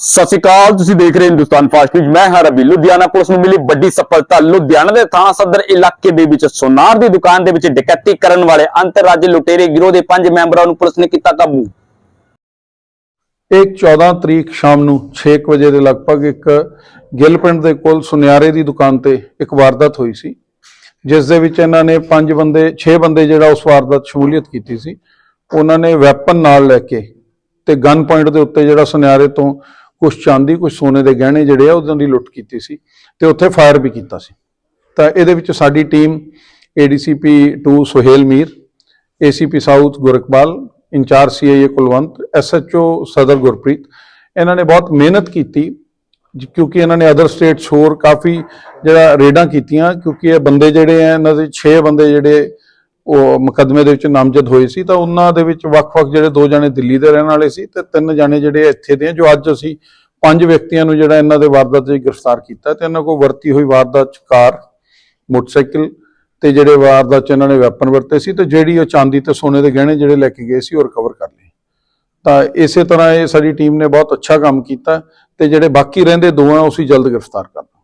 ਸਤਿ ਸ਼੍ਰੀ ਅਕਾਲ, ਤੁਸੀਂ ਦੇਖ ਰਹੇ ਹੋ ਹਿੰਦੁਸਤਾਨ ਫਾਸਟ ਨਿਊਜ਼। ਮੈਂ ਹਾਂ ਰਵੀ, ਲੁਧਿਆਣਾ ਪੁਲਿਸ ਨੂੰ ਮਿਲੀ ਵੱਡੀ ਸਫਲਤਾ। ਲੁਧਿਆਣਾ ਦੇ ਥਾਣਾ ਸਦਰ ਇਲਾਕੇ ਦੇ ਵਿੱਚ ਸੋਨਾਰ ਦੀ ਦੁਕਾਨ ਦੇ ਵਿੱਚ ਡਕੈਤੀ ਕਰਨ ਵਾਲੇ ਅੰਤਰਰਾਜੀ ਲੁਟੇਰੇ ਗਿਰੋਹ ਦੇ ਪੰਜ ਮੈਂਬਰਾਂ ਨੂੰ ਪੁਲਿਸ ਨੇ ਕੀਤਾ ਕਾਬੂ। ਇੱਕ 14 ਤਰੀਕ ਸ਼ਾਮ ਨੂੰ 6 ਵਜੇ ਦੇ ਲਗਭਗ ਇੱਕ ਗਿੱਲ ਪਿੰਡ ਦੇ ਕੋਲ ਸੁਨਿਆਰੇ ਦੀ ਦੁਕਾਨ ਤੇ ਇੱਕ ਵਾਰਦਾਤ ਹੋਈ ਸੀ, ਜਿਸ ਦੇ ਵਿੱਚ ਇਹਨਾਂ ਨੇ ਪੰਜ ਬੰਦੇ 6 ਬੰਦੇ ਜਿਹੜਾ ਉਸ ਵਾਰਦਾਤ ਸ਼ਮੂਲੀਅਤ ਕੀਤੀ ਸੀ, ਉਹਨਾਂ ਨੇ ਵੈਪਨ ਨਾਲ ਲੈ ਕੇ ਤੇ ਗਨ ਪੁਆਇੰਟ ਦੇ ਉੱਤੇ ਜਿਹੜਾ ਸੁਨਿਆਰੇ ਤੋਂ ਕੁਝ ਚਾਂਦੀ ਕੁਝ ਸੋਨੇ ਦੇ ਗਹਿਣੇ ਜਿਹੜੇ ਆ ਉਹਨਾਂ ਦੀ ਲੁੱਟ ਕੀਤੀ ਸੀ ਤੇ ਉੱਥੇ ਫਾਇਰ ਵੀ ਕੀਤਾ ਸੀ। ਤਾਂ ਇਹਦੇ ਵਿੱਚ ਸਾਡੀ team ADCP 2 Suhail Mir ACP south Gurkabal incharge CIA Kulwant SHO Sadar Gurpreet. ਇਹਨਾਂ ਨੇ ਬਹੁਤ ਮਿਹਨਤ ਕੀਤੀ ਕਿਉਂਕਿ ਇਹਨਾਂ ਨੇ ਅਦਰ ਸਟੇਟਸ ਹੋਰ ਕਾਫੀ ਜਿਹੜਾ ਰੇਡਾਂ ਕੀਤੀਆਂ, ਕਿਉਂਕਿ ਇਹ ਬੰਦੇ ਜਿਹੜੇ ਆ, ਇਹਨਾਂ ਦੇ 6 ਬੰਦੇ ਜਿਹੜੇ ਉਹ ਮੁਕੱਦਮੇ ਦੇ ਵਿੱਚ ਨਾਮਜ਼ਦ ਹੋਏ ਸੀ, ਤਾਂ ਉਹਨਾਂ ਦੇ ਵਿੱਚ ਵੱਖ-ਵੱਖ ਜਿਹੜੇ ਦੋ ਜਣੇ ਦਿੱਲੀ ਦੇ ਰਹਿਣ ਵਾਲੇ ਸੀ ਤੇ ਤਿੰਨ ਜਣੇ ਜਿਹੜੇ ਇੱਥੇ ਦੇ ਆ, ਜੋ ਅੱਜ ਅਸੀਂ ਪੰਜ ਵਿਅਕਤੀਆਂ ਨੂੰ ਜਿਹੜਾ ਇਹਨਾਂ ਦੇ ਵਾਰਦਾਤ 'ਚ ਗ੍ਰਿਫਤਾਰ ਕੀਤਾ ਤੇ ਇਹਨਾਂ ਕੋਲ ਵਰਤੀ ਹੋਈ ਵਾਰਦਾਤ 'ਚ ਕਾਰ, ਮੋਟਰਸਾਈਕਲ ਤੇ ਜਿਹੜੇ ਵਾਰਦਾਤ 'ਚ ਇਹਨਾਂ ਨੇ ਵੈਪਨ ਵਰਤੇ ਸੀ ਤੇ ਜਿਹੜੀ ਉਹ ਚਾਂਦੀ ਤੇ ਸੋਨੇ ਦੇ ਗਹਿਣੇ ਜਿਹੜੇ ਲੈ ਕੇ ਗਏ ਸੀ ਉਹ ਰਿਕਵਰ ਕਰ ਲਏ। ਤਾਂ ਇਸੇ ਤਰ੍ਹਾਂ ਇਹ ਸਾਡੀ ਟੀਮ ਨੇ ਬਹੁਤ ਅੱਛਾ ਕੰਮ ਕੀਤਾ ਤੇ ਜਿਹੜੇ ਬਾਕੀ ਰਹਿੰਦੇ ਦੋ ਆ ਉਸੇ ਜਲਦ ਗ੍ਰਿਫਤਾਰ ਕਰਨਾ